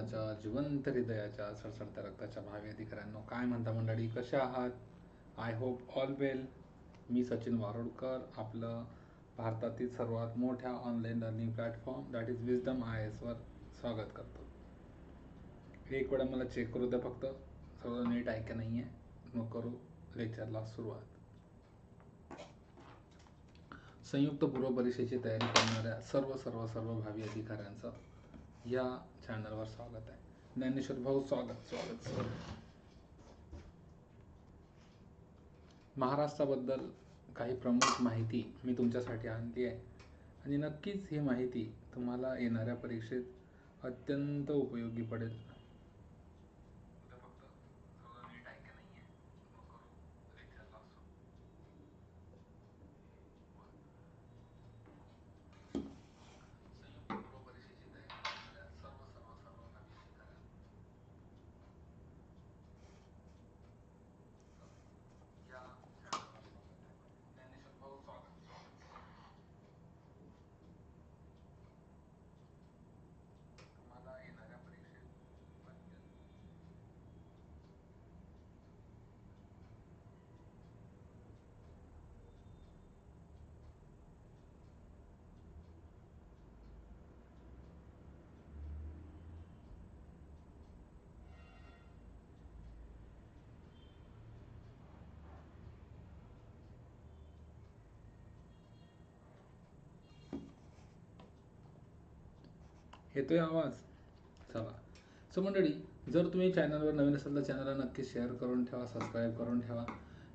रक्ताच्या जिवंत हृदयाच्या सळसळत्या रक्ताच्या भावी अधिकाऱ्यांनो काय म्हणता मंडळी? कशा आहात? आय होप ऑल वेल मी सचिन वारोडकर आपलं भारतातील सर्वात मोठ्या online learning platform that is Wisdom I एसवर स्वागत करतो. एक वेळा मला चेक करू द्या फक्त. सगळं नीट ऐका नाही आहे मग करू लेक्चरला सुरुवात. संयुक्त पूर्व परीक्षेची तयारी करणाऱ्या सर्व सर्व सर्व भावी अधिकाऱ्यांचं या चॅनलवर स्वागत आहे. ज्ञानेश्वर भाऊ स्वागत स्वागत स्वागत. महाराष्ट्राबद्दल काही प्रमुख माहिती मी तुमच्यासाठी आणली आहे. आणि नक्कीच ही माहिती तुम्हाला येणाऱ्या परीक्षेत अत्यंत उपयोगी पडेल. येतोय आवाज? चला. सो मंडळी जर तुम्ही चॅनलवर नवीन असाल तर चॅनलला नक्की शेअर करून ठेवा सबस्क्राईब करून ठेवा.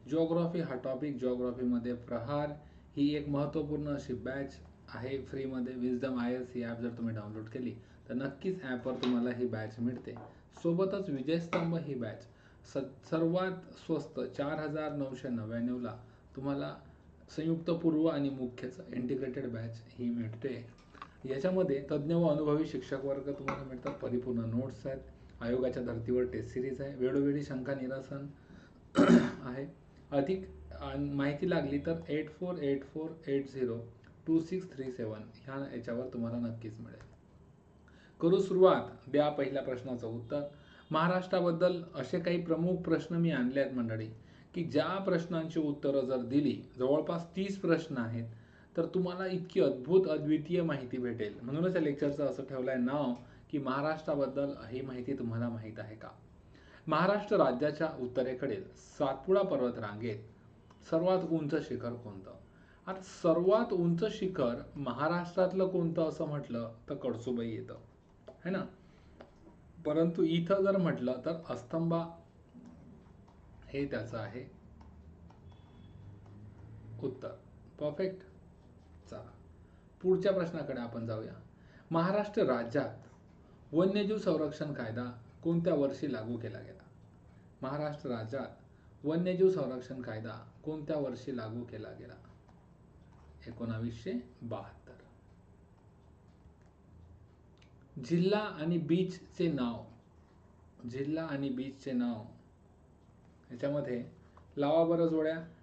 जिओग्राफी हा टॉपिक जिओग्राफीमध्ये प्रहार ही एक महत्त्वपूर्ण अशी बॅच आहे. फ्रीमध्ये विजडम आय एस ही ॲप जर तुम्ही डाउनलोड केली तर नक्कीच ॲपवर तुम्हाला ही बॅच मिळते. सोबतच विजयस्तंभ ही बॅच स सर्वात स्वस्त चार हजार नऊशे नव्याण्णवला तुम्हाला संयुक्त पूर्व आणि मुख्यच इंटिग्रेटेड बॅच ही मिळते. याच्यामध्ये तज्ज्ञ व अनुभवी शिक्षक वर्ग तुम्हाला मिळतात. परिपूर्ण नोट्स आहेत. आयोगाच्या धर्तीवर टेस्ट सिरीज आहे. वेळोवेळी शंका निरासन आहे. अधिक माहिती लागली तर eight four eight four eight zero two six three seven ह्या याच्यावर तुम्हाला नक्कीच मिळेल. करू सुरुवात. द्या पहिल्या प्रश्नाचं उत्तर. महाराष्ट्राबद्दल असे काही प्रमुख प्रश्न मी आणले आहेत मंडळी की ज्या प्रश्नांची उत्तरं जर दिली जवळपास तीस प्रश्न आहेत तर तुम्हाला इतकी अद्भुत अद्वितीय माहिती भेटेल. म्हणूनच या लेक्चरचं असं ठेवलं आहे नाव की महाराष्ट्राबद्दल ही माहिती तुम्हाला माहीत आहे का? महाराष्ट्र राज्याच्या उत्तरेकडील सातपुडा पर्वत रांगेत सर्वात उंच शिखर कोणतं? आता सर्वात उंच शिखर महाराष्ट्रातलं कोणतं असं म्हटलं तर कडसूबाई येतं. है ना? परंतु इथं जर म्हटलं तर अस्तंबा हे त्याचं आहे. उत्तर. परफेक्ट पुढच्या प्रश्नाकडे आपण जाऊया. महाराष्ट्र राज्यात वन्यजीव संरक्षण कायदा कोणत्या वर्षी लागू केला गेला? महाराष्ट्र राज्यात वन्यजीव संरक्षण कायदा कोणत्या वर्षी लागू केला गेला? एकोणावीसशे बहात्तर. जिल्हा आणि बीचचे नाव. जिल्हा आणि बीचचे नाव. याच्यामध्ये लावा बरं जोड्या.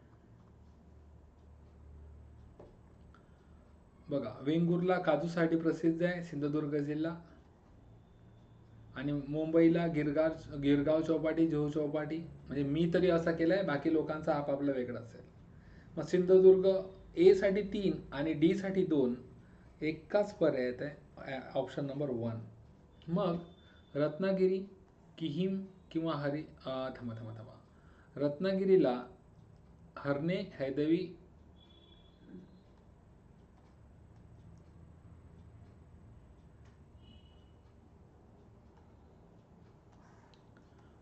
बघा वेंगुर्ला काजूसाठी प्रसिद्ध आहे सिंधुदुर्ग जिल्हा. आणि मुंबईला गिरगाव गिरगाव चौपाटी जुहू चौपाटी. म्हणजे मी तरी असा केला आहे बाकी लोकांचा आपापला वेगळा असेल मग सिंधुदुर्ग एसाठी तीन आणि डीसाठी दोन एकाच पर्याय आहे ऑप्शन नंबर वन मग रत्नागिरी किहीम किंवा हरी थांबा थांबा थांबा. रत्नागिरीला हरणे हैदवी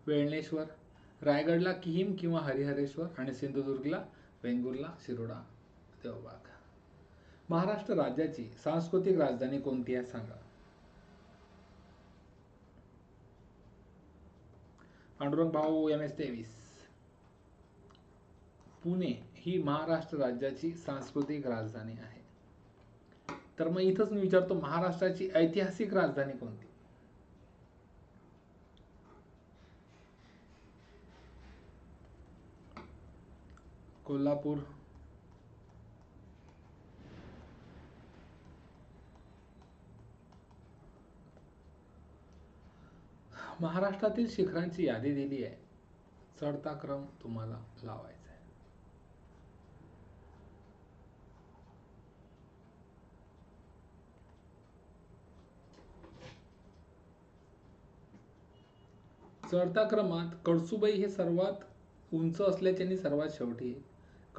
वेळणेश्वर रायगडला किहीम किंवा हरिहरेश्वर आणि सिंधुदुर्गला वेंगुर्ला शिरोडा देवबाग. महाराष्ट्र राज्याची सांस्कृतिक राजधानी कोणती आहे सांगा? पांडुरंग भाऊ एम एस तेवीस. पुणे ही महाराष्ट्र राज्याची सांस्कृतिक राजधानी आहे. तर मग इथंच मी विचारतो महाराष्ट्राची ऐतिहासिक राजधानी कोणती? कोल्हापूर. महाराष्ट्रातील शिखरांची यादी दिली आहे. चढता क्रम तुम्हाला लावायचा आहे. चढता क्रमात कळसुबाई हे सर्वात उंच असल्याच्याने सर्वात शेवटी आहे.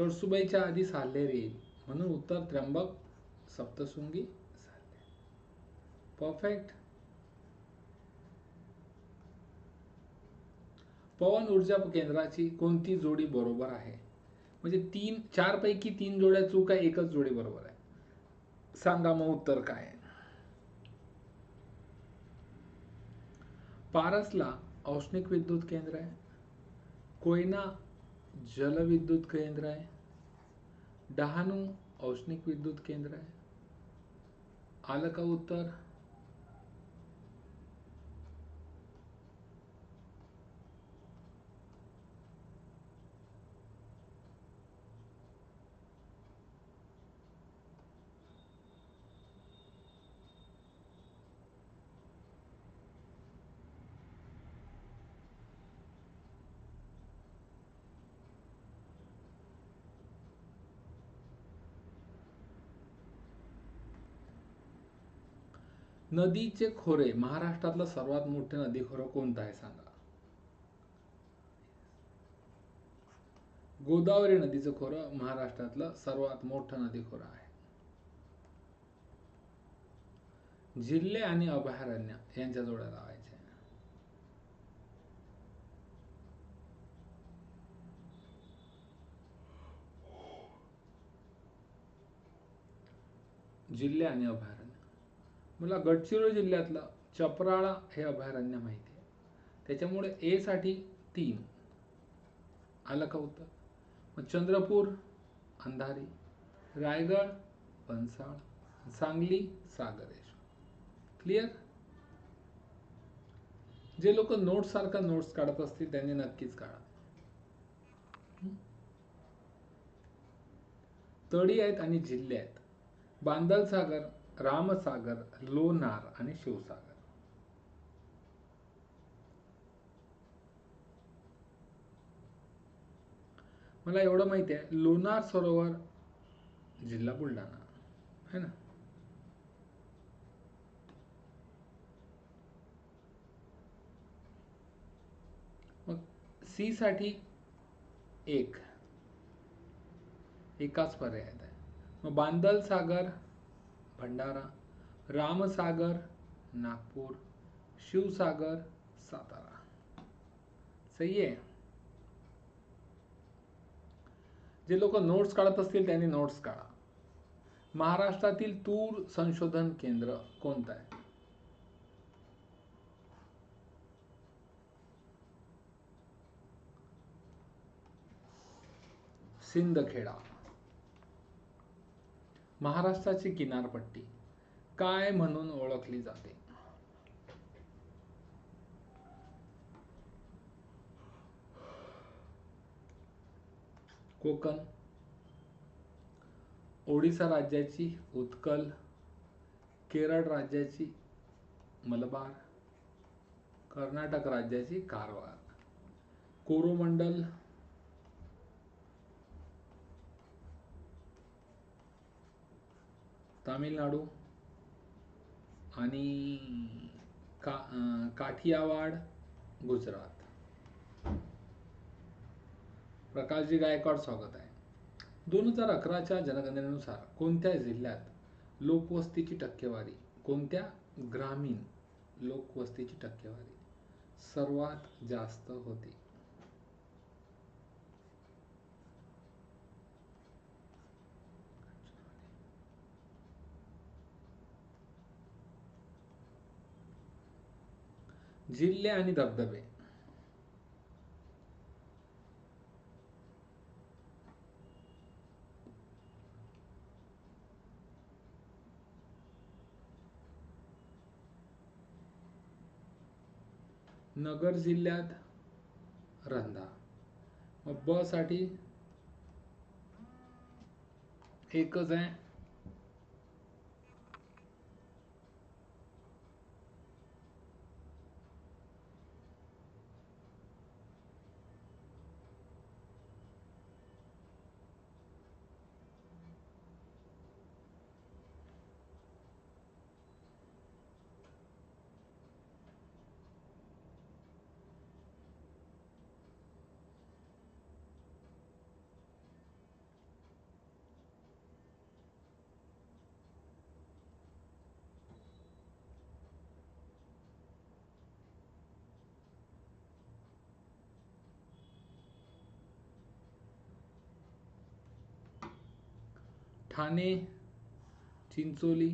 कळसुबाईच्या आधी साल्हेर येईल म्हणून उत्तर त्र्यंबक सप्तशृंगी परफेक्ट पवन ऊर्जा केंद्राची कोणती जोडी बरोबर आहे? म्हणजे तीन चार पैकी तीन जोड्या चूक आहे एकच जोडी बरोबर आहे. सांगा मग उत्तर काय पारसला औष्णिक विद्युत केंद्र आहे. कोयना जलविद्युत केंद्र आहे. डहाणू औष्णिक विद्युत केंद्र आहे. आलं का उत्तर? नदीचे खोरे महाराष्ट्रातलं सर्वात मोठे नदी खोरं कोणतं आहे सांगा? गोदावरी नदीचं खोरं महाराष्ट्रातलं सर्वात मोठं नदी खोरं आहे. जिल्हे आणि अभयारण्य यांच्या जोड्या लावायचे जिल्हे आणि अभयारण्य. मला गडचिरोली जिल्ह्यातलं चपराळा हे अभयारण्य माहिती आहे. त्याच्यामुळे ए साठी तीन. आलं का उत्तर? मग चंद्रपूर अंधारी रायगड पंसाळ सांगली सागरेश्वर. क्लिअर जे लोक नोट्स सारखा नोट्स काढत असतील त्यांनी नक्कीच काढा. तळी आहेत आणि जिल्हे आहेत. बांदल सागर रामसागर लोणार आणि शिवसागर. मला एवढं माहिती आहे लोणार सरोवर जिल्हा बुलढाणा. है ना? मग सी साठी एक. एकाच पर्यायात आहे. मग बांदल सागर भंडारा रामसागर नागपूर शिवसागर सातारा। सही आहे? जे लोक नोट्स काढत असतील त्यांनी नोट्स काढा. महाराष्ट्रातील तूर संशोधन केंद्र कोणतं आहे? सिंदखेडा. महाराष्ट्राची किनारपट्टी. काय म्हणून ओळखली जाते? कोकण. ओडिसा राज्याची उत्कल. केरळ राज्याची मलबार. कर्नाटक राज्याची कारवार. कोरोमंडल तामिळनाडू आणि का काठियावाड गुजरात. प्रकाशजी गायकवाड स्वागत आहे. दोन हजार अकराच्या जनगणनेनुसार कोणत्या जिल्ह्यात लोकवस्तीची टक्केवारी कोणत्या ग्रामीण लोकवस्तीची टक्केवारी सर्वात जास्त होती? जिल्हे आणि धबधबे. नगर जिल्ह्यात रंधा. मग ब साठी एकच आहे. ठाणे चिंचोली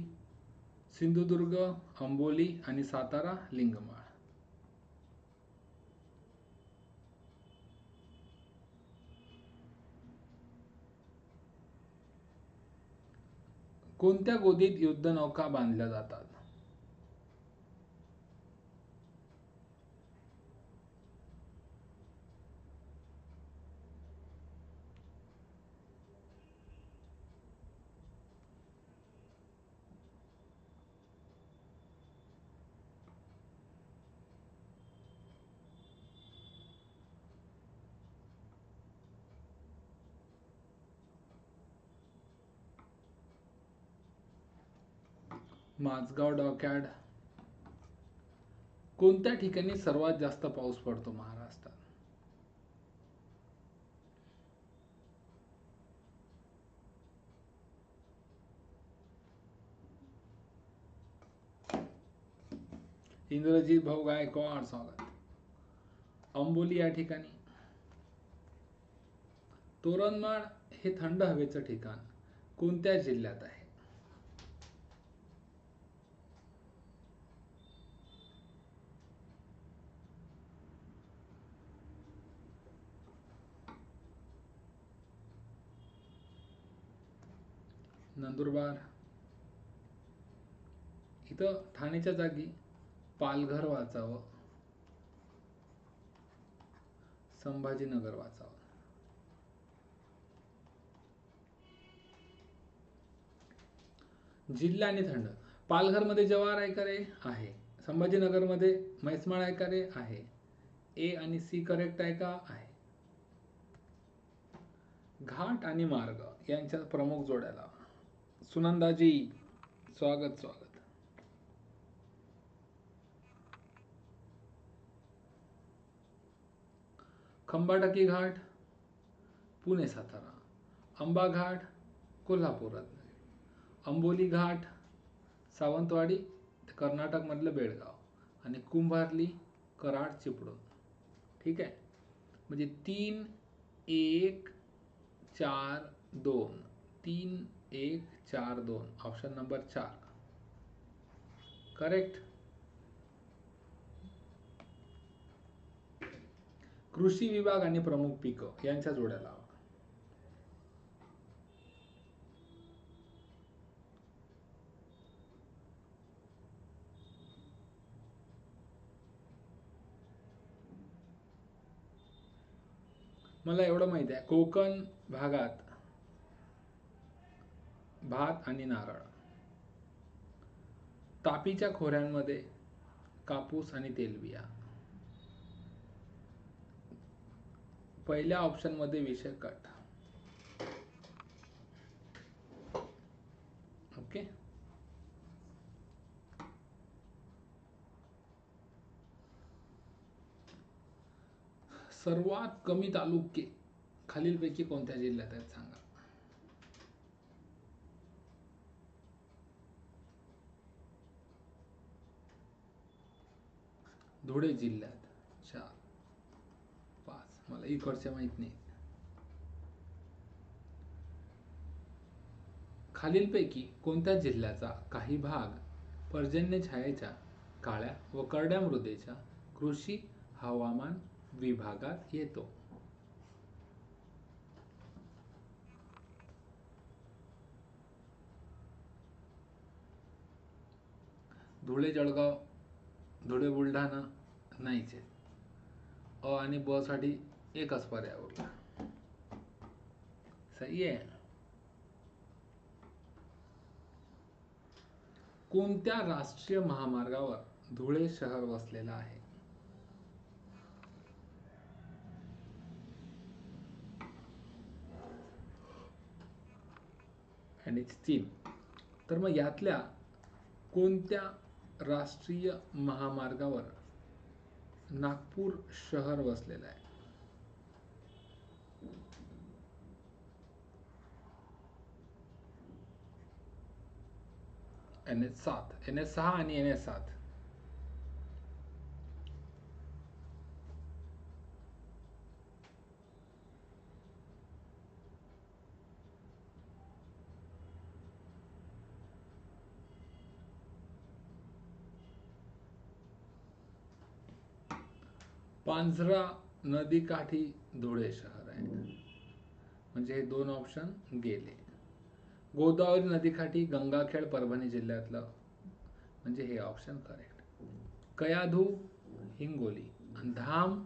सिंधुदुर्ग अंबोली आणि सातारा लिंगमाळ. कोणत्या गोदीत युद्धनौका बांधल्या जातात? माझगाव डॉकॅड कोणत्या ठिकाणी सर्वात जास्त पाऊस पडतो महाराष्ट्रात? इंद्रजीत भाऊ गायकवाड स्वागत. अंबोली या ठिकाणी. तोरणमाळ हे थंड हवेचं ठिकाण. कोणत्या जिल्ह्यात आहे? नंदुरबार. इथं ठाण्याच्या जागी पालघर वाचावं. संभाजीनगर वाचावं. जिल्हा आणि थंड. पालघरमध्ये जवाहर आयकारे आहे. संभाजीनगरमध्ये म्हैसमाळ आयकारे आहे. ए आणि सी करेक्ट आहे का? आहे. घाट आणि मार्ग यांच्या प्रमुख जोड्याला सुनंदाजी स्वागत स्वागत. खंबाटकी घाट पुणे सातारा. अंबा घाट कोल्हापूर रत्नागिरी. अंबोली घाट सावंतवाडी कर्नाटकमधलं बेळगाव. आणि कुंभारली कराड चिपळूण. ठीक आहे? म्हणजे तीन एक चार दोन. तीन एक चार दोन. ऑप्शन नंबर चार. करेक्ट कृषी विभाग आणि प्रमुख पिकं यांच्या जोड्या लावा. मला एवढं माहिती आहे. कोकण भागात भात आणि नारळ. तापीच्या खोऱ्यांमध्ये कापूस आणि तेलबिया पहिल्या ऑप्शनमध्ये विषय कट. ओके? सर्वात कमी तालुके खालीलपैकी कोणत्या जिल्ह्यात आहेत सांगा? धुळे जिल्ह्यात चार पाच. मला इकडच्या माहीत नाही. खालीलपैकी कोणत्या जिल्ह्याचा काही भाग पर्जन्य छायेच्या काळ्या व करड्या मृदेच्या कृषी हवामान विभागात येतो? धुळे जळगाव धुळे बुलढाणा नाहीच आहेत. अ आणि ब साठी एकच पर्याय उरला. सही आहे? कोणत्या राष्ट्रीय महामार्गावर धुळे शहर वसलेलं आहे? आणि तीन तर मग यातल्या कोणत्या राष्ट्रीय महामार्गावर नागपूर शहर वसलेलं आहे. एन एच सात एन एच सहा आणि एन एच सात. पांझरा नदीकाठी धुळे शहर आहे. म्हणजे हे दोन ऑप्शन गेले. गोदावरी नदीकाठी गंगाखेड परभणी जिल्ह्यातलं म्हणजे हे ऑप्शन करेक्ट कयाधू हिंगोली धाम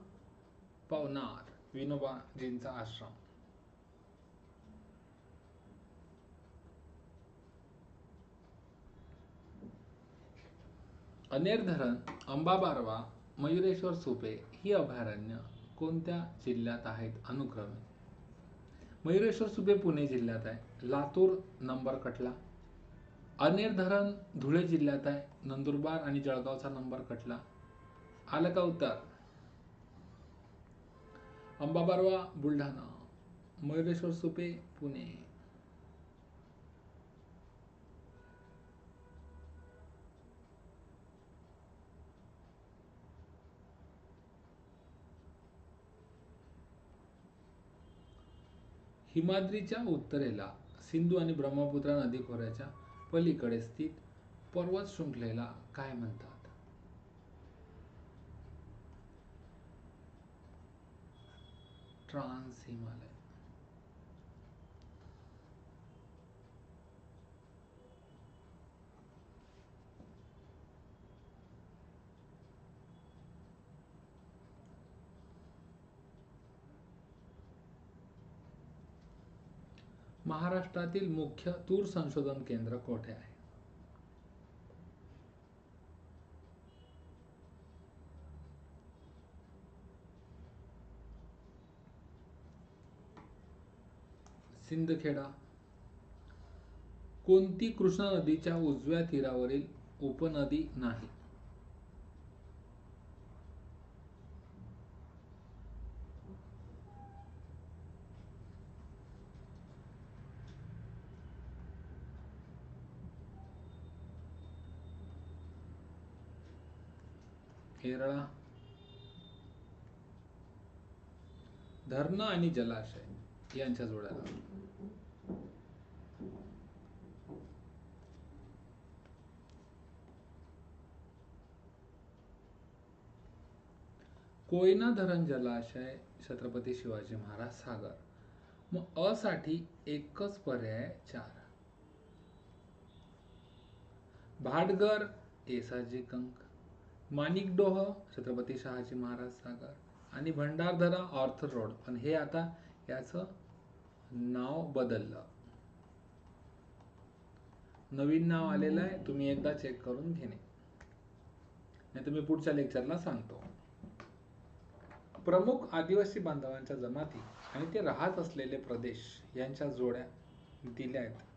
पवनार विनोबाजींचा आश्रम. अनेर धरण अंबाबारवा मयुरेश्वर सुपे ही अभयारण्य कोणत्या जिल्ह्यात आहेत? अनुक्रमे. मयुरेश्वर सुपे पुणे जिल्ह्यात आहे. लातूर नंबर कटला. अनेर धरण धुळे जिल्ह्यात आहे. नंदुरबार आणि जळगावचा नंबर कटला. आलं का उत्तर. अंबाबारवा बुलढाणा. मयुरेश्वर सुपे पुणे. हिमाद्रीच्या उत्तरेला सिंधू आणि ब्रह्मपुत्रा नदी खोऱ्याच्या पलीकडे स्थित पर्वत शृंखलेला काय म्हणतात? ट्रान्स हिमालय. महाराष्ट्रातील मुख्य तूर संशोधन केंद्र कोठे आहे? सिंदखेडा. कोणती कृष्णा नदीच्या उजव्या तीरावरील उपनदी नाही? केरळ धरण आणि जलाशय यांच्या जोड्याला. कोयना धरण जलाशय छत्रपती शिवाजी महाराज सागर. मग अ साठी एकच पर्याय चार. भाटगर एसाजी कंक. माणिक डोह छत्रपती शहाजी महाराज सागर आणि भंडारदरा ऑर्थर रोड. पण हे आता याचं नाव बदललं. नवीन नाव आलेलं आहे तुम्ही एकदा चेक करून घेणे. नाही तुम्ही पुढच्या लेक्चरला सांगतो. प्रमुख आदिवासी बांधवांच्या जमाती आणि ते राहत असलेले प्रदेश यांच्या जोड्या दिल्या आहेत.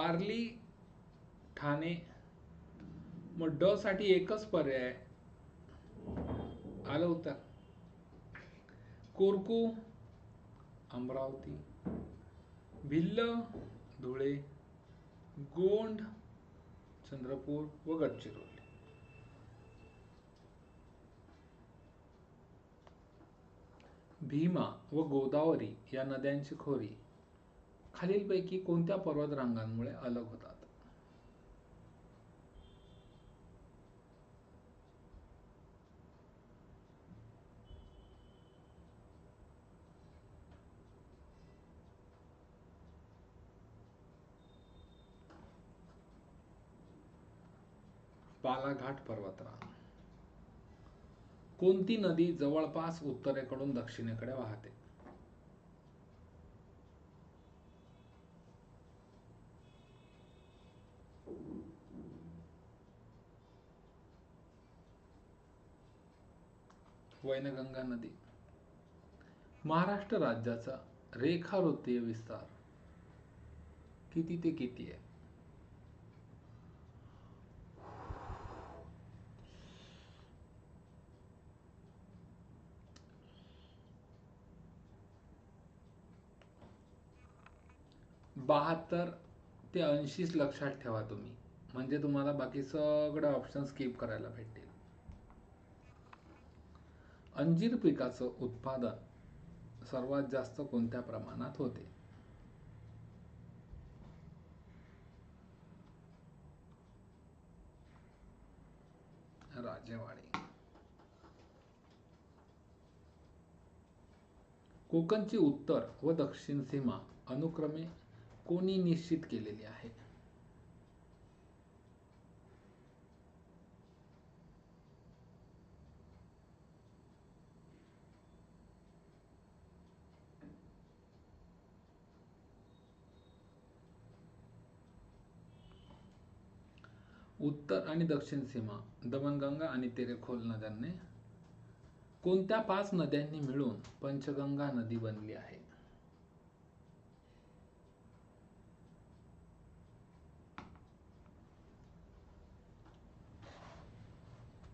वारली ठाणे. मग ड साठी एकच पर्याय. आलं उत्तर. कोरकू अमरावती. भिल्ल धुळे गोंड चंद्रपूर व गडचिरोली. भीमा व गोदावरी या नद्यांची खोरी. खालीलपैकी कोणत्या पर्वतरांगांमुळे अलग होतात? बालाघाट पर्वतरांग. कोणती नदी जवळपास उत्तरेकडून दक्षिणेकडे वाहते? वैनगंगा नदी. महाराष्ट्र राज्याचा रेखावृत्तीय विस्तार. किती ते किती आहे? बहात्तर ते ऐंशीच लक्षात ठेवा तुम्ही. म्हणजे तुम्हाला बाकी सगळे ऑप्शन स्किप करायला भेटतील. अंजीर पिकाचं उत्पादन सर्वात जास्त कोणत्या प्रमाणात होते? राजेवाडी. कोकणची उत्तर व दक्षिण सीमा अनुक्रमे कोणी निश्चित केलेली आहे? उत्तर आणि दक्षिण सीमा दमणगंगा आणि तेरेखोल नद्यांनी कोणत्या पाच नद्यांनी मिळून पंचगंगा नदी बनली आहे?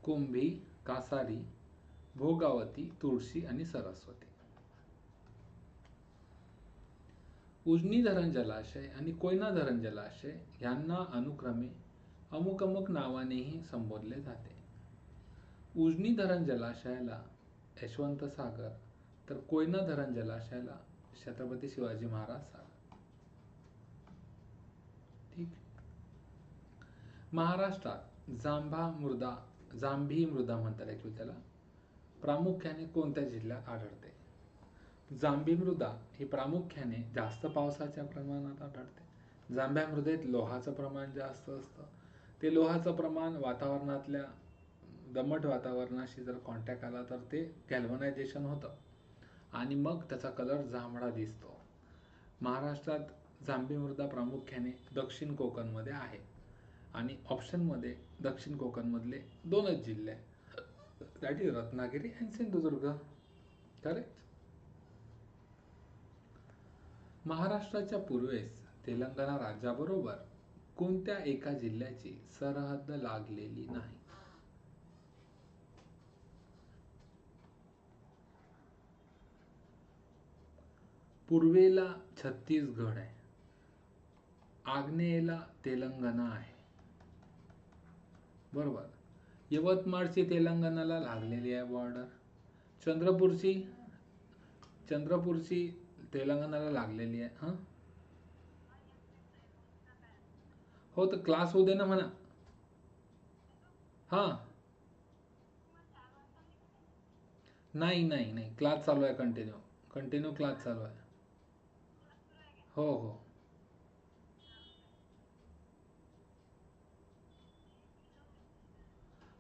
कुंभी कासारी भोगावती तुळशी आणि सरस्वती. उजनी धरण जलाशय आणि कोयना धरण जलाशय यांना अनुक्रमे अमुक अमुक नावानेही संबोधले जाते. उजनी धरण जलाशयाला यशवंत सागर तर कोयना धरण जलाशयाला छत्रपती शिवाजी महाराज सागर. ठीक. महाराष्ट्रात जांभा मृदा जांभी मृदा म्हणतात ऍक्च्युली त्याला प्रामुख्याने कोणत्या जिल्ह्यात आढळते? जांभी मृदा ही प्रामुख्याने जास्त पावसाच्या प्रमाणात आढळते. जांभ्या मृदेत लोहाचं प्रमाण जास्त असतं. ते लोहाचं प्रमाण वातावरणातल्या दमट वातावरणाशी जर कॉन्टॅक्ट आला तर ते गॅल्वनायझेशन होतं. आणि मग त्याचा कलर जांभळा दिसतो. महाराष्ट्रात जांभी मृदा प्रामुख्याने दक्षिण कोकणमध्ये आहे. आणि ऑप्शनमध्ये दक्षिण कोकणमधले दोनच जिल्हे. That is Ratnagiri and Sindhudurg. Correct महाराष्ट्राच्या पूर्वेस तेलंगणा राज्याबरोबर कोणत्या एका जिल्ह्याची सरहद्द लागलेली नाही? पूर्वेला छत्तीसगड आहे. आग्नेयेला तेलंगणा आहे. बरोबर. यवतमाळची तेलंगणाला लागलेली आहे बॉर्डर चंद्रपूरची चंद्रपूरची तेलंगणाला लागलेली आहे हां? हो तर क्लास होऊ दे ना म्हणा हां. नाही नाही नाही. क्लास चालू आहे कंटिन्यू कंटिन्यू क्लास चालू आहे. हो हो.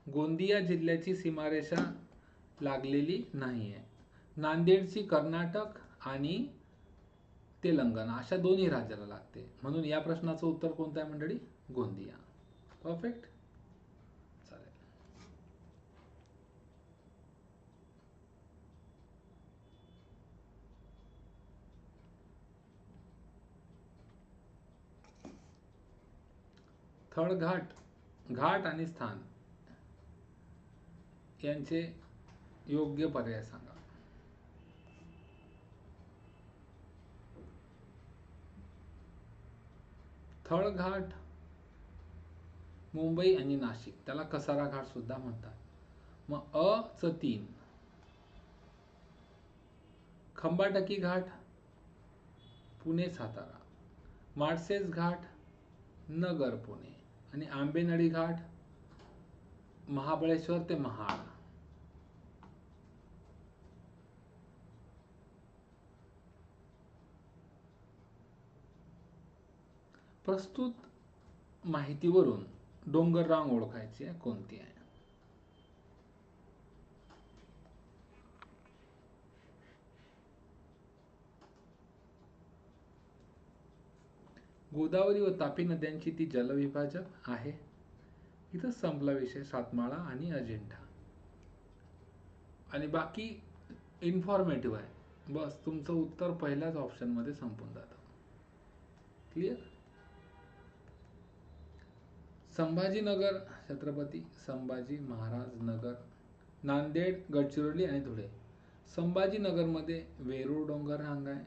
गोंदिया जिल्ह्याची सीमारेषा लागलेली नाही आहे नांदेडची कर्नाटक आणि तेलंगणा अशा दोन्ही राज्याला लागते. म्हणून या प्रश्नाचं उत्तर कोणतं आहे मंडळी? गोंदिया. परफेक्ट चालेल. थळ घाट घाट आणि स्थान यांचे योग्य पर्याय सांगा. थळ घाट मुंबई आणि नाशिक. त्याला कसारा घाट सुद्धा म्हणतात. मग अ च तीन. खंबाटकी घाट पुणे सातारा. माडसेस घाट नगर पुणे. आणि आंबेनळी घाट महाबळेश्वर ते महाड. प्रस्तुत माहितीवरून डोंगर रांग ओळखायची आहे कोणती आहे? गोदावरी व तापी नद्यांची ती जलविभाजक आहे. इथं संपला विषय सातमाळा आणि अजिंठा. आणि बाकी इन्फॉर्मेटिव्ह आहे. बस तुमचं उत्तर पहिल्याच ऑप्शनमध्ये संपून जातं. क्लिअर संभाजीनगर छत्रपती संभाजी महाराज नगर नांदेड गडचिरोली आणि धुळे. संभाजीनगरमध्ये वेरूळ डोंगर रांग आहे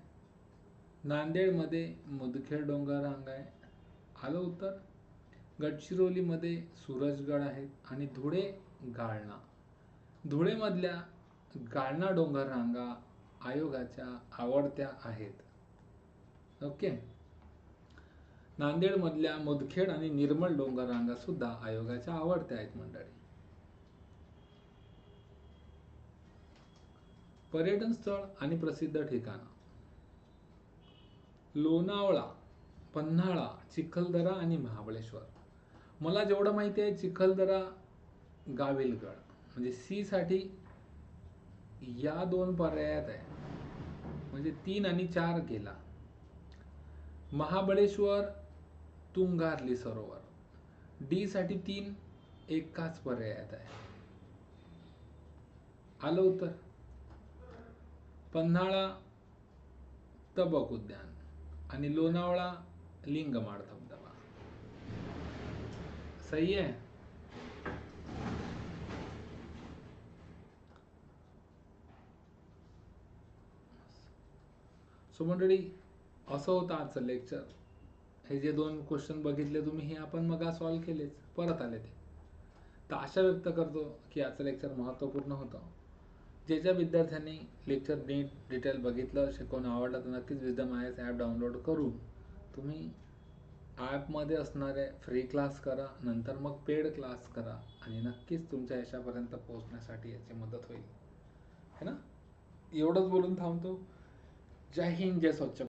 नांदेडमध्ये मुदखेड डोंगर रांग आहे आलं उत्तर? गडचिरोलीमध्ये सूरजगड आहेत आणि धुळे गाळणा. धुळेमधल्या गाळणा डोंगर रांगा आयोगाच्या आवडत्या आहेत. ओके? नांदेडमधल्या मुदखेड आणि निर्मल डोंगर रांगा सुद्धा आयोगाच्या आवडत्या आहेत मंडळी. पर्यटन स्थळ आणि प्रसिद्ध ठिकाण. लोणावळा पन्हाळा चिखलदरा आणि महाबळेश्वर. मला जेवढं माहिती आहे चिखलदरा गाविलगड. म्हणजे सी साठी या दोन पर्यायात आहे. म्हणजे तीन आणि चार गेला महाबळेश्वर तुंगारली सरोवर. डी साठी तीन एकाच पर्यायात आहे. आलं उत्तर? पन्हाळा तबक उद्यान आणि लोणावळा लिंगमाड धबधबा. सही आहे? सो मंडळी असं होतं आजचं लेक्चर हे जे दोन क्वेश्चन बघितले तुम्ही हे आपण मग सॉल्व्ह केलेच. परत आले ते. तर आशा व्यक्त करतो की आजचं लेक्चर महत्त्वपूर्ण होतं. जे ज्या विद्यार्थ्यांनी लेक्चर नीट डिटेल बघितलं शिकवून आवडलं तर नक्कीच Wisdom I S app download करून तुम्ही ॲपमध्ये असणारे फ्री क्लास करा नंतर मग पेड क्लास करा आणि नक्कीच तुमच्या यशापर्यंत पोहोचण्यासाठी याची मदत होईल. है ना? एवढंच बोलून थांबतो. जय हिंद जय स्वच्छ